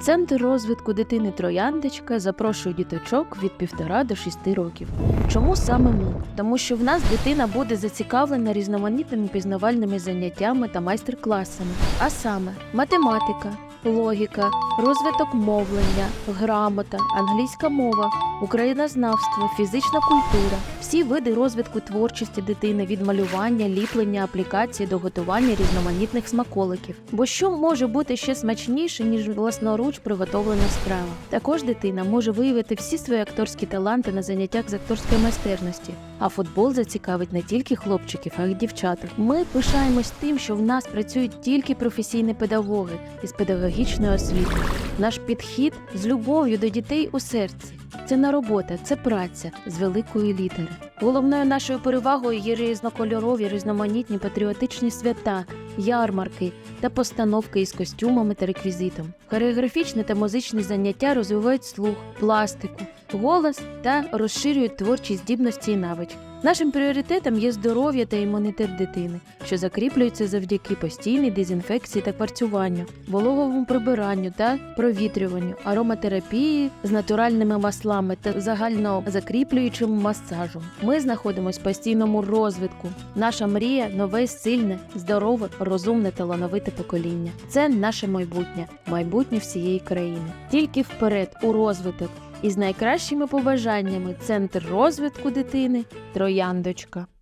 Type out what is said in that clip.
Центр розвитку дитини Трояндочка запрошує діточок від півтора до шести років. Чому саме ми? Тому що в нас дитина буде зацікавлена різноманітними пізнавальними заняттями та майстер-класами, а саме математика, логіка, розвиток мовлення, грамота, англійська мова, українознавство, фізична культура, всі види розвитку творчості дитини від малювання, ліплення, аплікації до готування різноманітних смаколиків. Бо що може бути ще смачніше, ніж власноруч приготовлена страва? Також дитина може виявити всі свої акторські таланти на заняттях з акторської майстерності. А футбол зацікавить не тільки хлопчиків, а й дівчаток. Ми пишаємось тим, що в нас працюють тільки професійні педагоги із педагогічною освітою. Наш підхід з любов'ю до дітей у серці. Це не робота, це праця з великої літери. Головною нашою перевагою є різнокольорові, різноманітні патріотичні свята, ярмарки та постановки із костюмами та реквізитом. Хореографічні та музичні заняття розвивають слух, пластику, голос та розширюють творчі здібності і навички. Нашим пріоритетом є здоров'я та імунітет дитини, що закріплюється завдяки постійній дезінфекції та кварцюванню, вологовому прибиранню та провітрюванню, ароматерапії з натуральними маслами та загально закріплюючим масажем. Ми знаходимося в постійному розвитку. Наша мрія нове, сильне, здорове, розумне, талановите покоління. Це наше майбутнє, майбутнє всієї країни. Тільки вперед у розвиток. І з найкращими побажаннями Центр розвитку дитини Трояндочка.